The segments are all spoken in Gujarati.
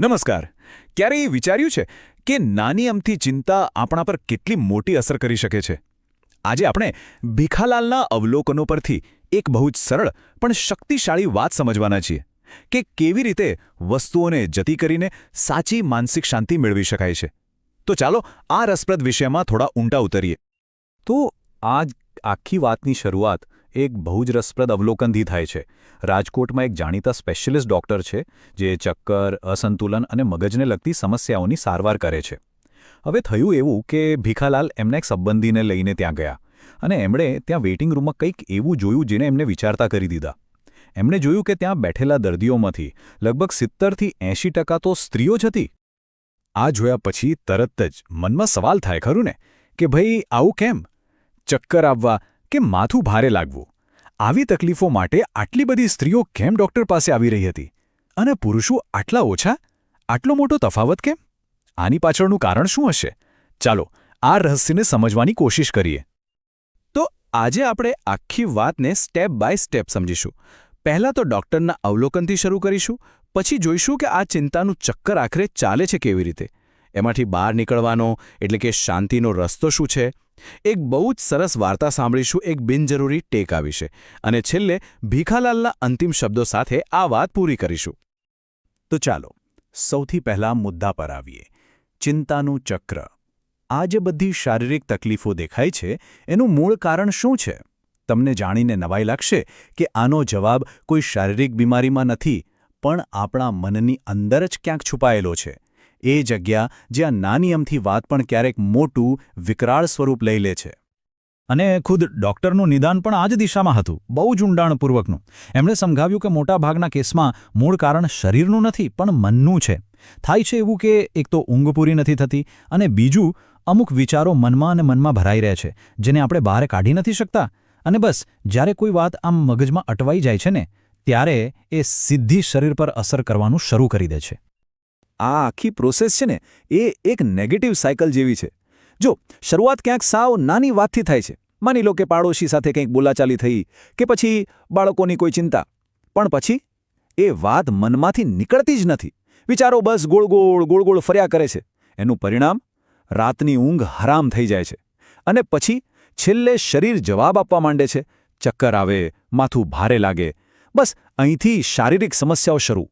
નમસ્કાર. ક્યારેય વિચાર્યું છે કે નાની અમથી ચિંતા આપણા પર કેટલી મોટી અસર કરી શકે છે? આજે આપણે ભીખાલાલના અવલોકનો પરથી એક બહુ જ સરળ પણ શક્તિશાળી વાત સમજવાના છીએ કે કેવી રીતે વસ્તુઓને જતી કરીને સાચી માનસિક શાંતિ મેળવી શકાય છે. તો ચાલો આ રસપ્રદ વિષયમાં થોડા ઊંડા ઉતરીએ. તો આ આખી વાતની શરૂઆત એક બહુ જ રસપ્રદ અવલોકનથી થાય છે. રાજકોટમાં એક જાણીતા સ્પેશિયલિસ્ટ ડૉક્ટર છે, જે ચક્કર, અસંતુલન અને મગજને લગતી સમસ્યાઓની સારવાર કરે છે. હવે થયું એવું કે ભીખાલાલ એમના એક સંબંધીને લઈને ત્યાં ગયા અને એમણે ત્યાં વેઇટિંગ રૂમમાં કંઈક એવું જોયું જેને એમને વિચારતા કરી દીધા. એમણે જોયું કે ત્યાં બેઠેલા દર્દીઓમાંથી લગભગ સિત્તરથી એંશી ટકા તો સ્ત્રીઓ જ હતી. આ જોયા પછી તરત જ મનમાં સવાલ થાય, ખરું ને? કે ભાઈ, આવું કેમ? ચક્કર આવવા કે માથું ભારે લાગવું. આવી તકલીફો માટે આટલી બધી સ્ત્રીઓ કેમ ડૉક્ટર પાસે આવી રહી હતી? અને પુરુષો આટલા ઓછા? આટલો મોટો તફાવત કેમ? આની પાછળનું કારણ શું હશે? ચાલો આ રહસ્યને સમજવાની કોશિશ કરીએ. તો આજે આપણે આખી વાતને સ્ટેપ બાય સ્ટેપ સમજીશું. પહેલાં તો ડૉક્ટરના અવલોકનથી શરૂ કરીશું, પછી જોઈશું કે આ ચિંતાનું ચક્કર આખરે ચાલે છે કેવી રીતે. એમાંથી બહાર નીકળવાનો, એટલે કે શાંતિનો રસ્તો શું છે? એક બહુ જ સરસ વાર્તા સાંભળીશું એક બિનજરૂરી ટેકા વિશે અને છેલ્લે ભીખાલાલના અંતિમ શબ્દો સાથે આ વાત પૂરી કરીશું. તો ચાલો, સૌથી પહેલા મુદ્દા પર આવીએ. ચિંતાનું ચક્ર. આ જે બધી શારીરિક તકલીફો દેખાય છે, એનું મૂળ કારણ શું છે? તમને જાણીને નવાઈ લાગશે કે આનો જવાબ કોઈ શારીરિક બીમારીમાં નથી, પણ આપણા મનની અંદર જ ક્યાંક છુપાયેલો છે. એ જગ્યા જ્યાં નાની અમથી વાત પણ ક્યારેક મોટું, વિકરાળ સ્વરૂપ લઈ લે છે. અને ખુદ ડોક્ટરનું નિદાન પણ આ જ દિશામાં હતું, બહુ જ ઊંડાણપૂર્વકનું. એમણે સમજાવ્યું કે મોટાભાગના કેસમાં મૂળ કારણ શરીરનું નથી, પણ મનનું છે. થાય છે એવું કે એક તો ઊંઘ પૂરી નથી થતી અને બીજું, અમુક વિચારો મનમાં અને મનમાં ભરાઈ રહે છે, જેને આપણે બહાર કાઢી નથી શકતા. અને બસ, જ્યારે કોઈ વાત આમ મગજમાં અટવાઈ જાય છે ને, ત્યારે એ સીધી શરીર પર અસર કરવાનું શરૂ કરી દે છે. આ આખી પ્રોસેસ છે ને, એ એક નેગેટિવ સાયકલ જેવી છે. જો, શરૂઆત ક્યાંક સાવ નાની વાતથી થાય છે. માની લો કે પાડોશી સાથે કંઈક બોલાચાલી થઈ, કે પછી બાળકોની કોઈ ચિંતા. પણ પછી એ વાત મનમાંથી નીકળતી જ નથી. વિચારો બસ ગોળ ગોળ ગોળ ગોળ ફર્યા કરે છે. એનું પરિણામ રાતની ઊંઘ હરામ થઈ જાય છે. અને પછી છેલ્લે શરીર જવાબ આપવા માંડે છે. ચક્કર આવે, માથું ભારે લાગે. બસ અહીંથી શારીરિક સમસ્યાઓ શરૂ.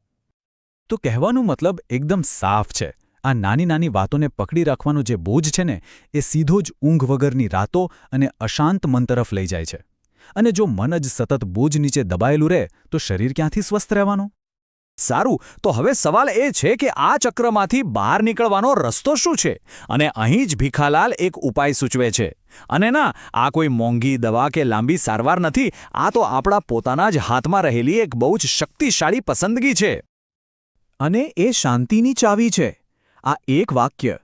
તો કહેવાનો મતલબ એકદમ સાફ છે. આ નાની નાની વાતોને પકડી રાખવાનો જે બોજ છે ને, એ સીધો જ ઊંઘ વગરની રાતો અને અશાંત મન તરફ લઈ જાય છે. અને જો મન જ સતત બોજ નીચે દબાયેલું રહે, તો શરીર ક્યાંથી સ્વસ્થ રહેવાનું? સારું, તો હવે સવાલ એ છે કે આ ચક્રમાંથી બહાર નીકળવાનો રસ્તો શું છે? અને અહીં જ ભીખાલાલ એક ઉપાય સૂચવે છે. અને ના, આ કોઈ મોંઘી દવા કે લાંબી સારવાર નથી, આ તો આપણા પોતાના જ હાથમાં રહેલી એક બહુ જ શક્તિશાળી પસંદગી છે. અને એ શાંતિની ચાવી છે. આ એક વાક્ય,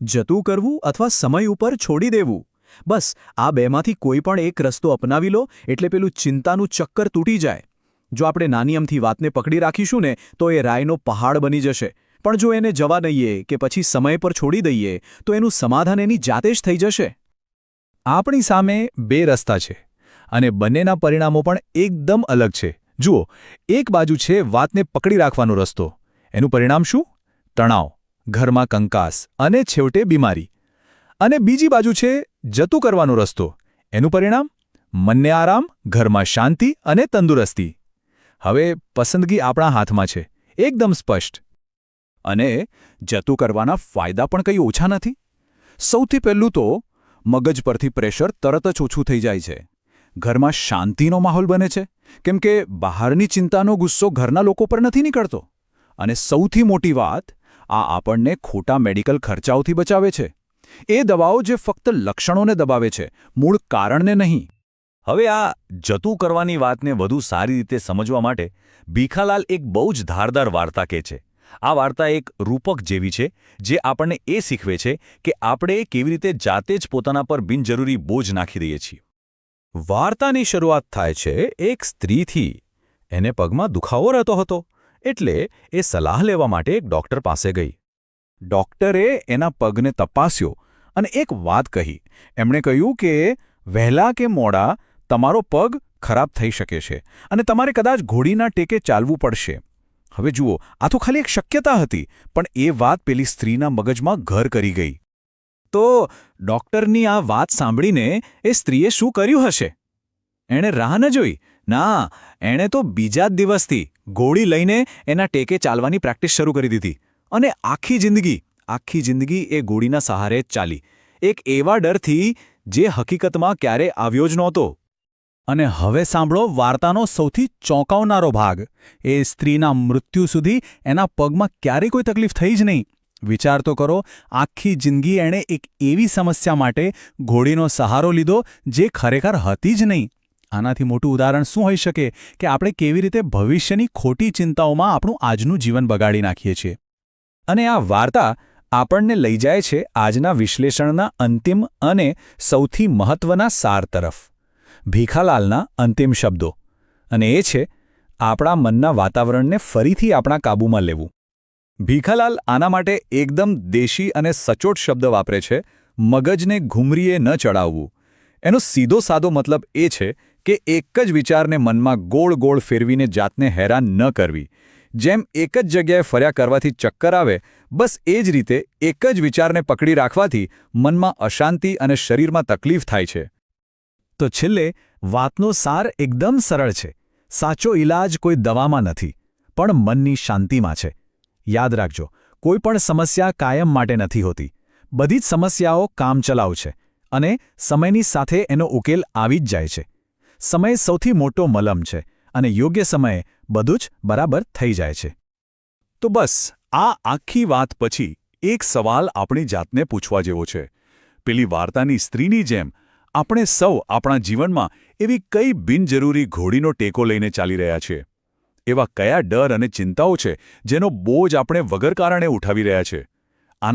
જતું કરવું અથવા સમય ઉપર છોડી દેવું. બસ, આ બેમાંથી કોઈ પણ એક રસ્તો અપનાવી લો, એટલે પેલું ચિંતાનું ચક્કર તૂટી જાય. જો આપણે નાની અમથી વાતને પકડી રાખીશું ને, તો એ રાયનો પહાડ બની જશે. પણ જો એને જવા દઈએ કે પછી સમય પર છોડી દઈએ, તો એનું સમાધાન એની જાતે જ થઈ જશે. આપણી સામે બે રસ્તા છે, અને બંનેના પરિણામો પણ એકદમ અલગ છે. જુઓ, એક બાજુ છે વાતને પકડી રાખવાનો રસ્તો. એનું પરિણામ શું? તણાવ, ઘરમાં કંકાસ અને છેવટે બીમારી. અને બીજી બાજુ છે જતું કરવાનો રસ્તો. એનું પરિણામ? મનને આરામ, ઘરમાં શાંતિ અને તંદુરસ્તી. હવે પસંદગી આપણા હાથમાં છે. એકદમ સ્પષ્ટ. અને જતું કરવાના ફાયદા પણ કંઈ ઓછા નથી? સૌથી પહેલું તો મગજ પરથી પ્રેશર તરત જ ઓછું થઈ જાય છે. ઘરમાં શાંતિનો માહોલ બને છે. કેમ કે બહારની ચિંતાનો ગુસ્સો ઘરના લોકો પર નથી નીકળતો. અને સૌથી મોટી વાત, આ આપણને ખોટા મેડિકલ ખર્ચાઓથી બચાવે છે. એ દવાઓ જે ફક્ત લક્ષણોને દબાવે છે, મૂળ કારણને નહીં. હવે આ જતું કરવાની વાતને વધુ સારી રીતે સમજવા માટે ભીખાલાલ એક બહુ જ ધારદાર વાર્તા કહે છે. આ વાર્તા એક રૂપક જેવી છે, જે આપણને એ શીખવે છે કે આપણે કેવી રીતે જાતે જ પોતાના પર બિનજરૂરી બોજ નાખી દઈએ છીએ. વાર્તાની શરૂઆત થાય છે, એક સ્ત્રીથી. એને પગમાં દુખાવો રહેતો હતો. એટલે એ સલાહ લેવા માટે એક ડૉક્ટર પાસે ગઈ. ડૉક્ટરે એના પગને તપાસ્યો અને એક વાત કહી. એમણે કહ્યું કે, વહેલા કે મોડા તમારો પગ ખરાબ થઈ શકે છે અને તમારે કદાચ ઘોડીના ટેકે ચાલવું પડશે. હવે જુઓ, આ તો ખાલી એક શક્યતા હતી, પણ એ વાત પેલી સ્ત્રીના મગજમાં ઘર કરી ગઈ. તો ડૉક્ટરની આ વાત સાંભળીને એ સ્ત્રીએ શું કર્યું હશે? એણે રાહ ન જોઈ. ના, એણે તો બીજા જ દિવસથી ગોળી લઈને એના ટેકે ચાલવાની પ્રેક્ટિસ શરૂ કરી દીધી. અને આખી જિંદગી આખી જિંદગી એ ગોળીના સહારે જ ચાલી. એક એવા ડરથી જે હકીકતમાં ક્યારે આવ્યો જ નહોતો. અને હવે સાંભળો વાર્તાનો સૌથી ચોંકાવનારો ભાગ. એ સ્ત્રીના મૃત્યુ સુધી એના પગમાં ક્યારેય કોઈ તકલીફ થઈ જ નહીં. વિચાર તો કરો, આખી જિંદગી એણે એક એવી સમસ્યા માટે ઘોડીનો સહારો લીધો જે ખરેખર હતી જ નહીં. આનાથી મોટું ઉદાહરણ શું હોઈ શકે? કે આપણે કેવી રીતે ભવિષ્યની ખોટી ચિંતાઓમાં આપણું આજનું જીવન બગાડી નાખીએ છીએ? અને આ વાર્તા આપણને લઈ જાય છે આજના વિશ્લેષણના અંતિમ અને સૌથી મહત્વના સાર તરફ. ભીખાલાલના અંતિમ શબ્દો. અને એ છે, આપણા મનના વાતાવરણને ફરીથી આપણા કાબૂમાં લેવું. ભીખાલાલ આના માટે એકદમ દેશી અને સચોટ શબ્દ વાપરે છે, મગજને ઘૂમરીએ ન ચડાવવું. એનો સીધો સાદો મતલબ એ છે કે એક જ વિચારને મનમાં ગોળ ગોળ ફેરવીને જાતને હેરાન ન કરવી. જેમ એક જ જગ્યાએ ફર્યા કરવાથી ચક્કર આવે, બસ એ જ રીતે એક જ વિચારને પકડી રાખવાથી મનમાં અશાંતિ અને શરીરમાં તકલીફ થાય છે. તો છેલ્લે, વાતનો સાર એકદમ સરળ છે. સાચો ઈલાજ કોઈ દવામાં નથી, પણ મનની શાંતિમાં છે. યાદ રાખજો, કોઈ પણ સમસ્યા કાયમ માટે નથી હોતી. બધી જ સમસ્યાઓ કામચલાઉ છે અને સમયની સાથે એનો ઉકેલ આવી જ જાય છે. સમય સૌથી મોટો મલમ છે અને યોગ્ય સમયે બધું જ બરાબર થઈ જાય છે. તો બસ, આ આખી વાત પછી એક સવાલ આપણી જાતને પૂછવા જેવો છે. પેલી વાર્તાની સ્ત્રીની જેમ, આપણે સૌ આપણા જીવનમાં એવી કઈ બિનજરૂરી ઘોડીનો ટેકો લઈને ચાલી રહ્યા છીએ? એવા કયા ડર અને ચિંતાઓ છે જેનો બોજ આપણે વગર કારણે ઉઠાવી રહ્યા છે?